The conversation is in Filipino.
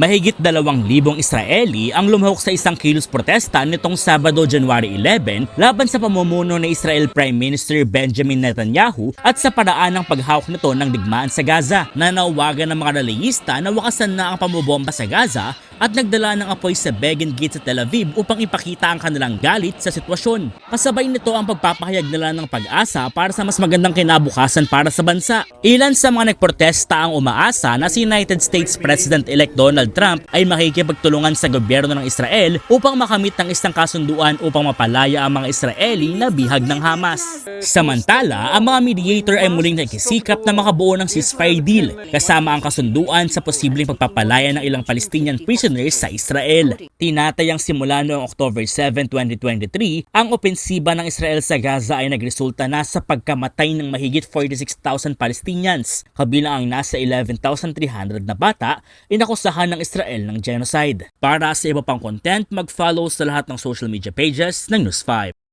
Mahigit dalawang libong Israeli ang lumahok sa isang kilos protesta nitong Sabado, January 11 laban sa pamumuno ni Israel Prime Minister Benjamin Netanyahu at sa paraan ng paghawak nito ng digmaan sa Gaza. Nanawagan ng mga rallyista na wakasan na ang pamobomba sa Gaza at nagdala ng apoy sa Begin Gate sa Tel Aviv upang ipakita ang kanilang galit sa sitwasyon. Kasabay nito ang pagpapahayag nila ng pag-asa para sa mas magandang kinabukasan para sa bansa. Ilan sa mga nagprotesta ang umaasa na si United States President-elect Donald Trump ay makikipagtulungan sa gobyerno ng Israel upang makamit ng isang kasunduan upang mapalaya ang mga Israeli na bihag ng Hamas. Samantala, ang mga mediator ay muling nagsisikap na makabuo ng ceasefire deal kasama ang kasunduan sa posibleng pagpapalaya ng ilang Palestinian prisoners sa Israel. Tinatayang simula noong October 7, 2023, ang opensiba ng Israel sa Gaza ay nagresulta na sa pagkamatay ng mahigit 46,000 Palestinians, kabilang ang nasa 11,300 na bata inakusahan ng Israel ng genocide. Para sa iba pang content, mag-follow sa lahat ng social media pages ng News 5.